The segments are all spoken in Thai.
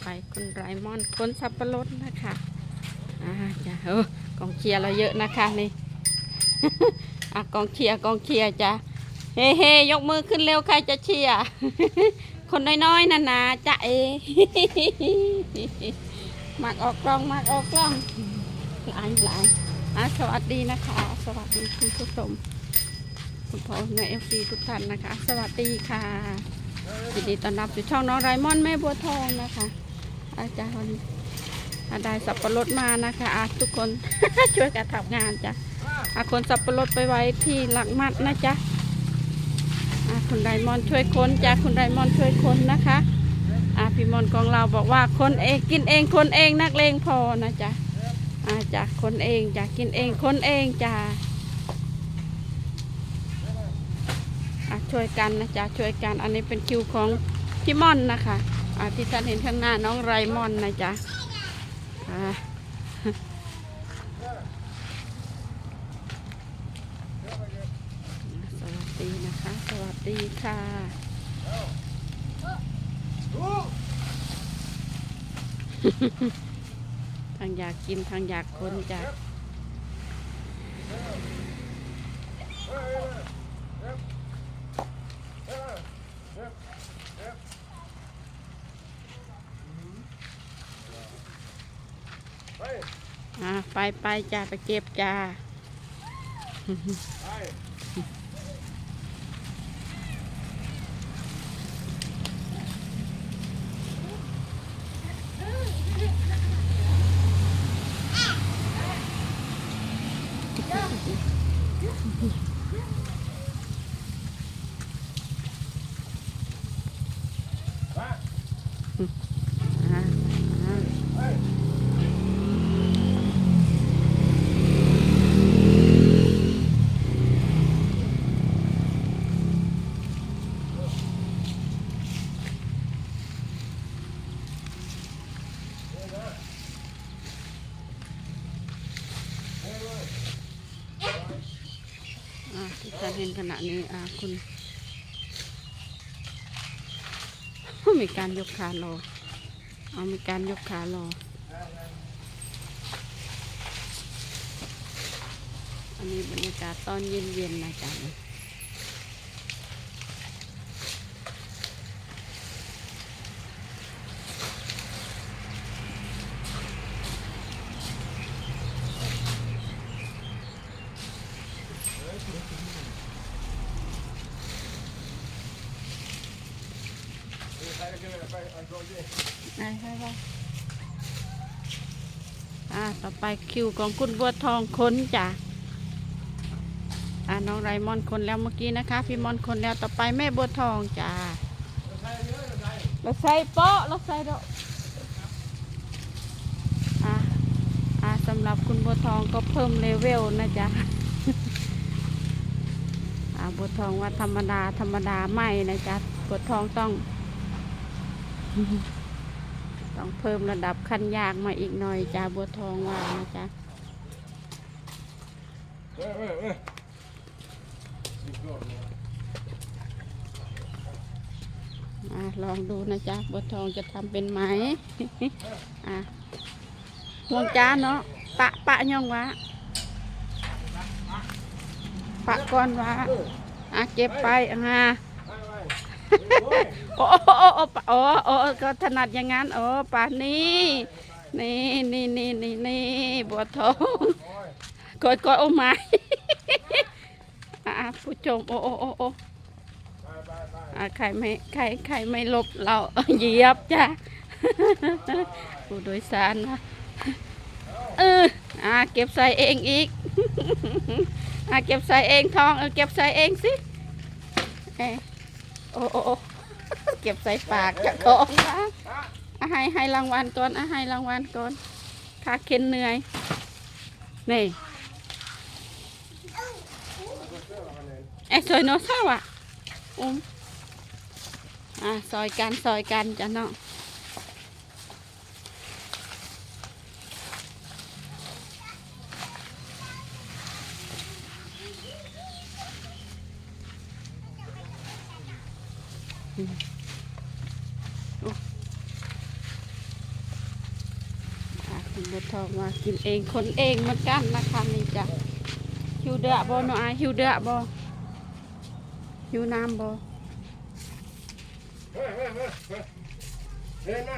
ไปคุณไรมอนคนสับปะรดนะคะอ่าจ้ะเออกองเชียร์เราเยอะนะคะนี่อะกองเชียร์กองเชียร์จ้ะเฮ้เฮยกมือขึ้นเร็วใครจะเชียร์คนน้อยๆนั่นนะจ้ะเอมักออกกล้องมักออกกล้องหลายหลายอะสวัสดีนะคะ สวัสดีคุณผู้ชมคุณพ่อแม่เอฟซีทุกท่านนะคะ สวัสดีค่ะยินดีต้อนรับสู่ช่องน้องไรมอนแม่บัวทองนะคะ อาจารย์ได้สับปะรดมานะคะอะทุกคนช่วยกันทำงานจ้ะอาคนสับปะรดไปไว้ที่หลักมัดนะจ๊ะอะคุณไดมอนช่วยคนจ้ะคุณไดมอนช่วยคนนะคะอะพี่มอนของเราบอกว่าคนเองกินเองคนเองนักเลงพอนะจ๊ะอาจ้ะคนเองจ้ะกินเองคนเองจ้ะช่วยกันนะจ๊ะช่วยกันอันนี้เป็นคิวของพี่มอนนะคะ ที่ท่านเห็นข้างหน้าน้องไรมอนนะจ๊ะสวัสดีนะคะ สวัสดีค่ะทางอยากกินทางอยากคนจ้ะ อ่าไปไปจ้าไปเก็บจ้าอ่าอ่าอ่าที่ท่านเห็นขณะนี้อ่าคุณ มีการยกขาลอเอามีการยกขาลออันนี้บรรยากาศตอนเย็นๆนะจ๊ะได้ใช่ปะอ่าต่อไป คิวของคุณบัวทองคนจ้ะอ่าน้องไรมอนคนแล้วเมื่อกี้นะคะ พี่มอนคนแล้วต่อไปแม่บัวทองจ้ะเราใส่เปาะเราใส่ดอกอ่าอ่าสำหรับคุณบัวทองก็เพิ่มเลเวลนะจ๊ะอ่าบัวทองว่าธรรมดาธรรมดาไม่นะจ๊ะบัวทองต้อง ต้องเพิ่มระดับขั้นยากมาอีกหน่อยจ้าบัวทองว่านะจ๊ะลองดูนะจ๊ะบัวทองจะทำเป็นไหมอะห่วงจ้าเนาะปะปะย่องวะปะก่อนวะอะเก็บไปอะ โอ้โอ้โอ้โอ้ก็ถนัดอย่างนั้นโอ้ป่านนี้นี่นี่นี่นี่นี่บัวทองกดกดโอ้ไม้อะผู้ชมโอ้โอ้โอ้ใครไม่ใครใครไม่ลบเราเหยียบจ้ะผู้โดยสารนะเอออะเก็บใส่เองอีกอะเก็บใส่เองทองเออเก็บใส่เองสิเอ โอ้โอ้เก็บใส่ปากจะของนะอาให้ให้รางวัลก่อนอาให้รางวัลก่อนคาเค็นเหนื่อยนี่เอ้ซอยโนเสาร์อะอุ้มอะซอยกันซอยกันจ้ะเนาะ บัวทองมากินเองคนเองเหมือนกันนะคะนี่จ้ะหิวเดือบ่เนาะอายหิวเดือบ่หิวน้ำบ่เฮ้ยเฮ้ยเฮ้ยเฮ้ยเดินมา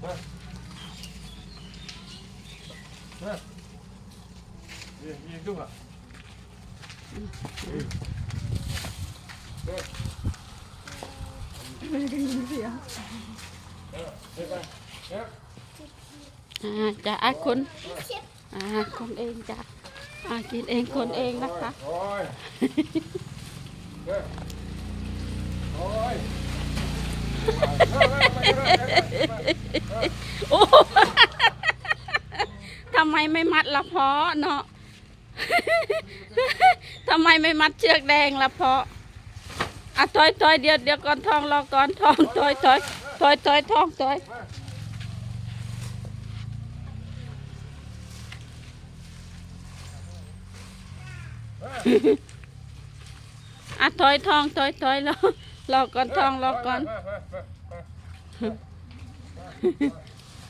เฮ้ยเฮ้ยยืนยืนดูอะเฮ้ยไปเฮ้ยอ่า จะอาคนอ่าคนเองจ้ะอากินเองคนเองนะคะโอ้ยเฮ้ยโอ้ยโอ้ทำไมไม่มัดละเพาะเนาะทำไมไม่มัดเชือกแดงละเพาะอะถอยถอยเดี๋ยวเดี๋ยวก่อนทองรอก่อนทองถอยถอยถอยถอยทองถอย อะถอยทองถอยถอยรอรอก่อนทองรอก่อน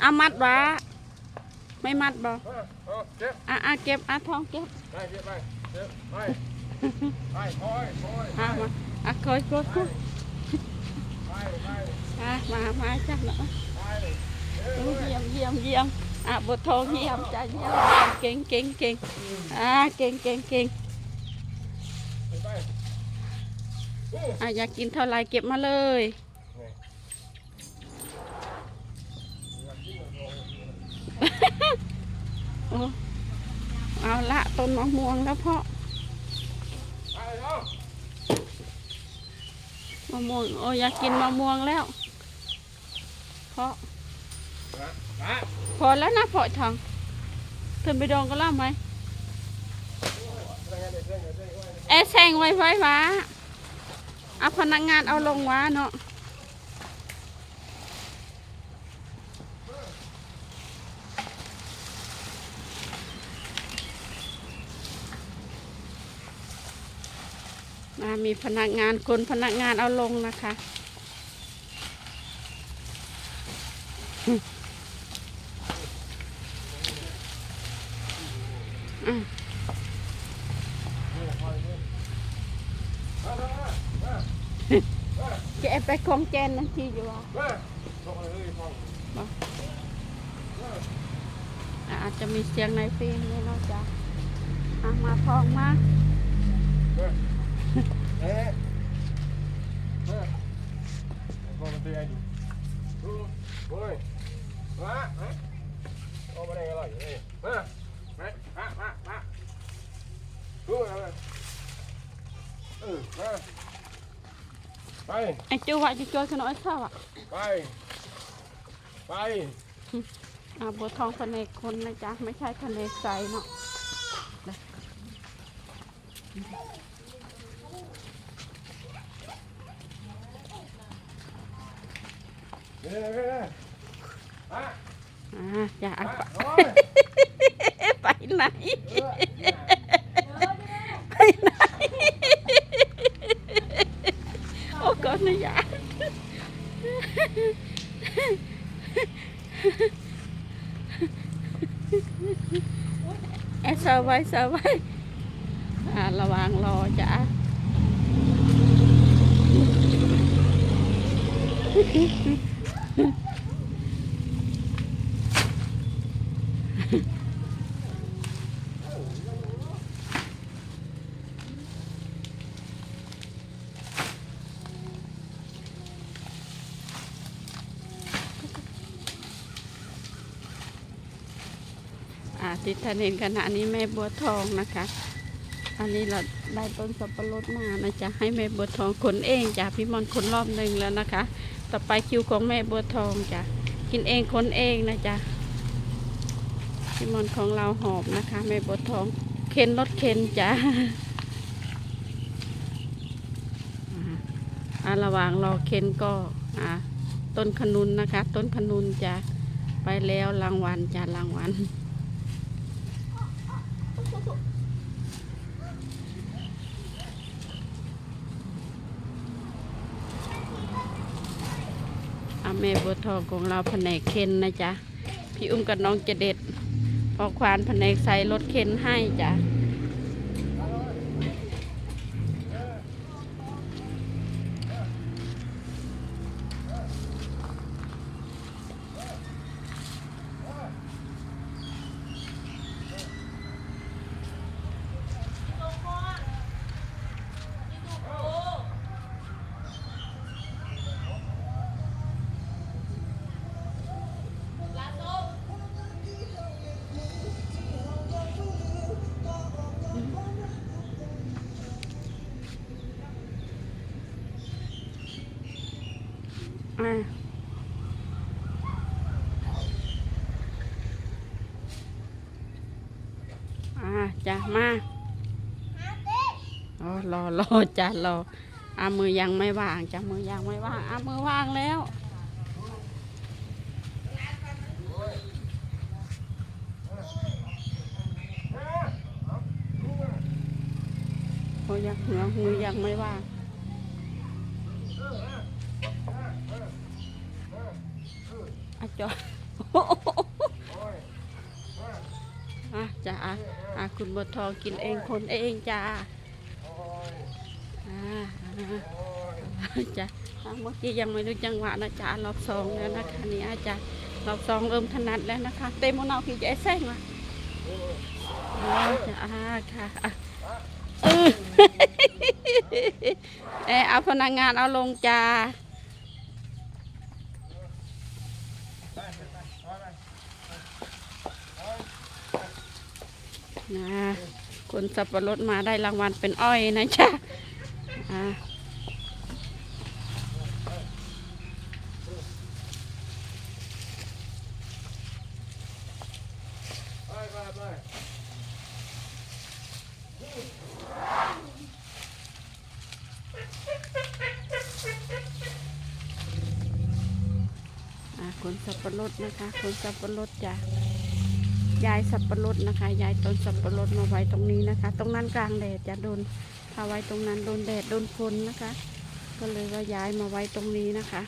เอามัดวะไม่มัดบ่เจ็บอะอะเก็บอะทองเก็บไปเจ็บไปเจ็บไปไปคอยคอยอะมาอะคอยคอยคอยอะมามาจ้ะเนาะไปโอ้เยี่ยมเยี่ยมเยี่ยมอะบททองเยี่ยมจ้ะเยี่ยมเก่งเก่งเก่งอะเก่งเก่งเก่ง ไป อะอยากกินเท่าไรเก็บมาเลย เอาละต้นมะม่วงแล้วพ่อไปเนาะมะม่วงโอ้อยากกินมะม่วงแล้วพ่อพอแล้วนะพ่อทองขึ้นไปดองก็ล่าไหมเอแซงไว้ไว้วะ เอาพนักงานเอาลงวะเนาะมามีพนักงานคนพนักงานเอาลงนะคะ อืม แกไปของแจนนั่นที่อยู่อะมาส่งเลยพ่ออะอาจจะมีเสียงในเพลงนี่เนอกจากอะมาทองมาเอ๊ะมาพ่อมันตีไอ้ดูดูโอ้ยมาฮะเอามาได้อร่อยเลยมามามามามาดูอะไรเออมา ไป ไอ้จูวะจะจอยขนอยเท่าอะไป ไป อะบัวทองพเนกคนนะจ๊ะ ไม่ใช่พเนกใสเนาะเร็วเร็วเร็วมาอะอย่ามาไปโอ้ยไปไหนเออ ไปไหน โอ้ก่อนนะยา เอะเซอร์ไว้เซอร์ไว้อ่าระวังรอจ้ะอ ที่ท่านเห็นขณะนี้แม่บัวทองนะคะ อันนี้เราได้ต้นสับปะรดมานะจ๊ะให้แม่บัวทองขนเองจ้ะพี่มอนขนรอบหนึ่งแล้วนะคะ ต่อไปคิวของแม่บัวทองจ้ะกินเองขนเองนะจ๊ะพี่มอนของเราหอบนะคะ แม่บัวทองเข็นรถเข็นจ้ะอาอ่าระหว่างรอเข็นก็อ่าต้นขนุนนะคะ ต้นขนุนจ้ะไปแล้วรางวัลจ้ะรางวัล แม่บัวทองของเราแผนกเคนนะจ๊ะ พี่อุ้มกับน้องเจเด็ดพอควานแผนกใส่รถเข็นให้จ้ะ อ่าอ่าจ้ะมาอ๋อรอรอจ้ะรออามือยังไม่ว่างจ้ะมือยังไม่ว่างอามือว่างแล้วโอ้ยังเหงือมือยังไม่ว่าง อา จออะจ้าอะคุณบัวทองกินเองคนเองจ้าอ่าจ้าเมื่อกี้ยังไม่รู้จังหวะนะจ้ารอบสองแล้วนะคะนี่อาจารย์รอบสองเริ่มถนัดแล้วนะคะ เต็มมะนาวขี้ใจแซงละอ่าจ้าค่ะเออเออเอาพนักงานเอาลงจ้า นะคนสับปะรดมาได้รางวัลเป็นอ้อยนะจ๊ะอ่าอ่าคนสับปะรดนะคะ คนสับปะรดจ้ะ ยายสับปะรดนะคะ ยายต้นสับปะรดมาไว้ตรงนี้นะคะ ตรงนั้นกลางแดดจะโดนถ้าไว้ตรงนั้นโดนแดดโดนฝนนะคะ ก็เลยว่าย้ายมาไว้ตรงนี้นะคะ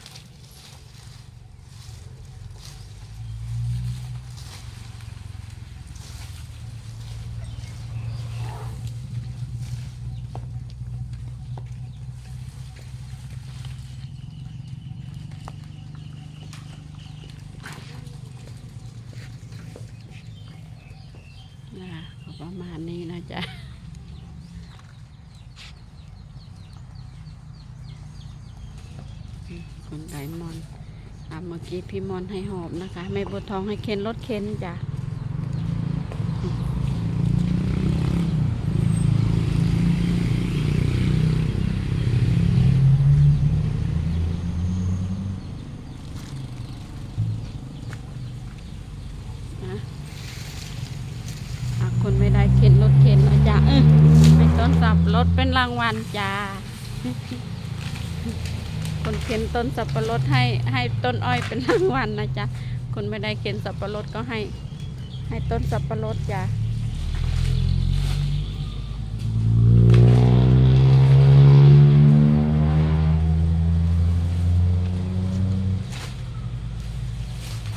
ประมาณนี้นะจ๊ะคุณไดมอนอะเมื่อกี้พี่มอนให้หอบนะคะแม่บัวทองให้เข็นรถเข็นจ้ะอะคนไม่ได้ เข็นรถเข็นนะจ๊ะเออให้ต้นสับรถเป็นรางวัลจ้าคนเข็นต้นสับปะรดให้ให้ต้นอ้อยเป็นรางวัลนะจ๊ะคนไม่ได้เข็นสับปะรดก็ให้ ให้ต้นสับปะรดจ้ะ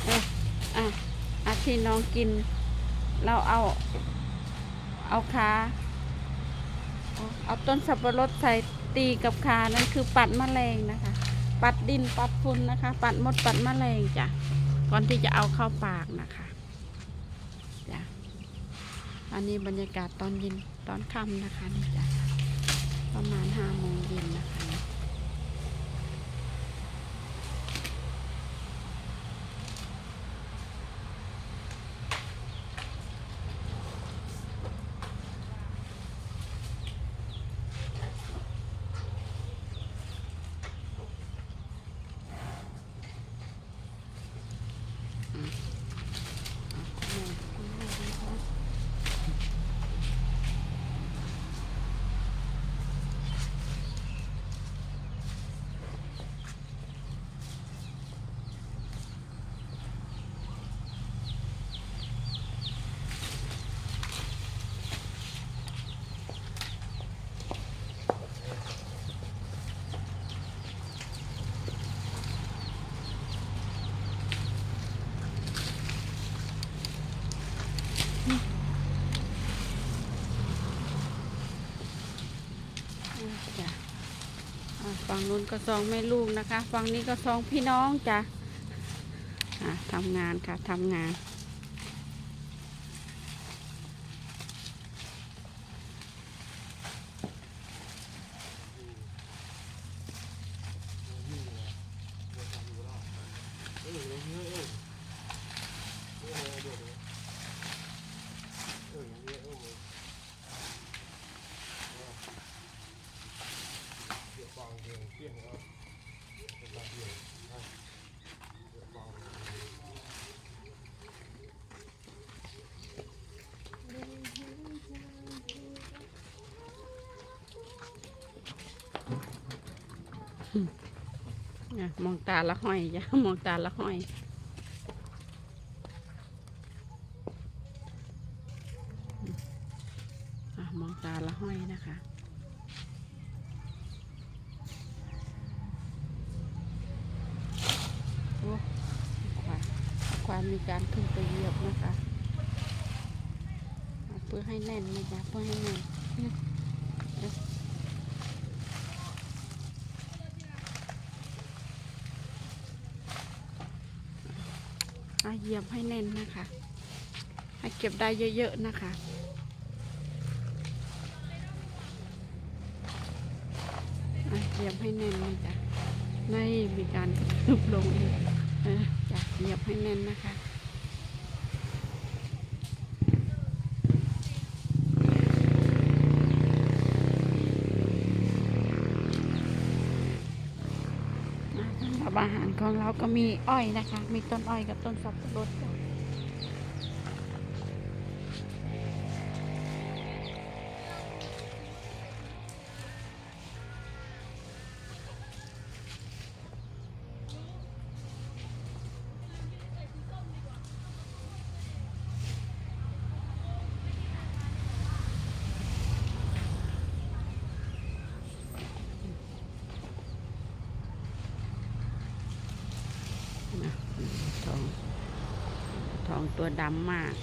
เอ้ยอะอาที่น้องกิน เราเอา เอาขาเอาต้นสับปะรดใส่ตีกับขานั่นคือปัดแมลงนะคะ ปัดดินปัดฝุ่นนะคะ ปัดมดปัดแมลงจ้ะก่อนที่จะเอาเข้าปากนะคะจ้ะอันนี้บรรยากาศตอนเย็นตอนค่ำนะคะนี่จ้ะประมาณห้าโมงเย็นนะคะ ฝั่งนู้นก็สองแม่ลูกนะคะ ฝั่งนี้ก็สองพี่น้องจ้ะทำงานค่ะทำงาน อะมองตาละห้อยจ้ะมองตาละห้อยอะมองตาละห้อยนะคะโอ้ควานควานมีการขึ้นไปเหยียบนะคะอะเพื่อให้แน่นนะจ๊ะเพื่อให้แน่นเนี่ยเอ๊ะ อะเหยียบให้แน่นนะคะ ให้เก็บได้เยอะๆนะคะอะเหยียบให้แน่นนะจ๊ะไม่มีการกระทุบลงอีกออจ้ะเหยียบให้แน่นนะคะ อะสำหรับอาหารของ เราก็มีอ้อยนะคะ มีต้นอ้อยกับต้นสับปะรด องตัวดำมาก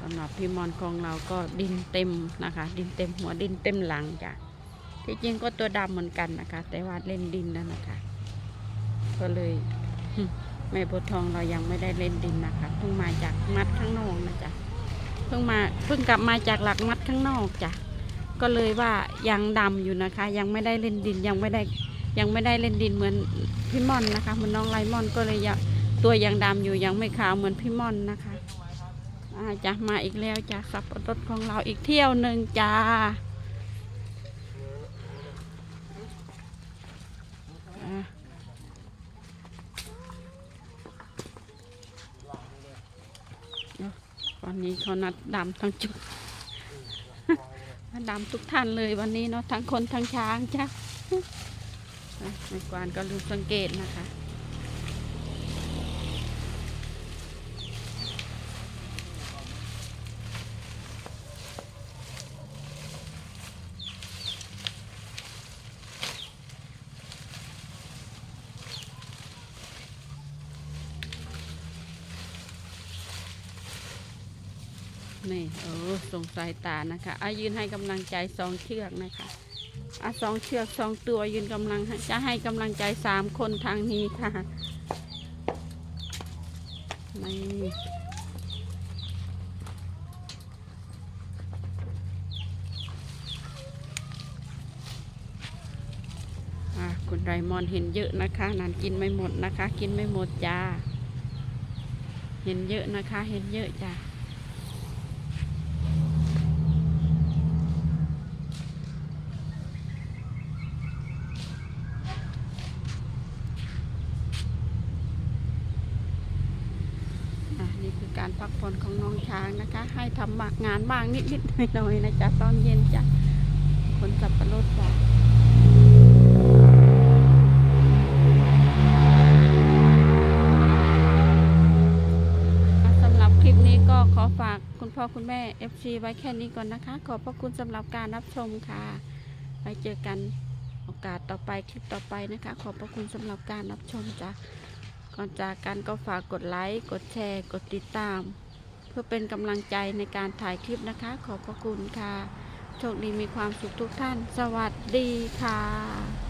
สำหรับพี่มอนของเราก็ดินเต็มนะคะ ดินเต็มหัวดินเต็มหลังจ้ะที่จริงก็ตัวดำเหมือนกันนะคะ แต่ว่าเล่นดินแล้วนะคะ ก็เลยแม่โพธิ์ทองเรายังไม่ได้เล่นดินนะคะเพิ่งมาจากมัดข้างนอกนะจ๊ะเพิ่งมาเพิ่งกลับมาจากหลักมัดข้างนอกจ้ะก็เลยว่ายังดำอยู่นะคะ ยังไม่ได้เล่นดินยังไม่ได้ยังไม่ได้เล่นดินเหมือนพี่มอนนะคะเหมือนน้องไลมอนก็เลยยัง ตัวยังดำอยู่ยังไม่ขาวเหมือนพี่ม่อนนะคะอาจะมาอีกแล้วจ้ะสับปะรดของเราอีกเที่ยวหนึ่งจ้าวันนี้เขานัดดำทั้งจุดดำทุกท่านเลยวันนี้เนาะทั้งคนทั้งช้างจ้ะอะในกวานก็ลืมสังเกตนะคะ นี่โอ้ สงสายตานะคะอายืนให้กำลังใจสองเชือกนะคะอะสองเชือกสองตัวยืนกำลังจะให้กำลังใจสามคนทางนี้ค่ะนี่อะคุณไรมอนเห็นเยอะนะคะ นั่นกินไม่หมดนะคะ กินไม่หมดจ้า เห็นเยอะนะคะ เห็นเยอะจ้า อะนี่คือการพักผ่อนางนะคะ ให้ทำงานบ้างนิดๆหน่อยๆนะจ๊ะตอนเย็นจ้ะคนสับปะรดจ้ะอะสำหรับคลิปนี้ก็ขอฝากคุณพ่อคุณแม่ FC ไว้แค่นี้ก่อนนะคะ ขอบพระคุณสำหรับการรับชมค่ะ ไว้เจอกันโอกาสต่อไปคลิปต่อไปนะคะ ขอบพระคุณสำหรับการรับชมจ้ะก่อนจากกันก็ฝากกดไลค์ กดแชร์ กดติดตาม พื่อเป็นกำลังใจในการถ่ายคลิปนะคะ ขอบพระคุณค่ะ โชคดีมีความสุขทุกท่าน สวัสดีค่ะ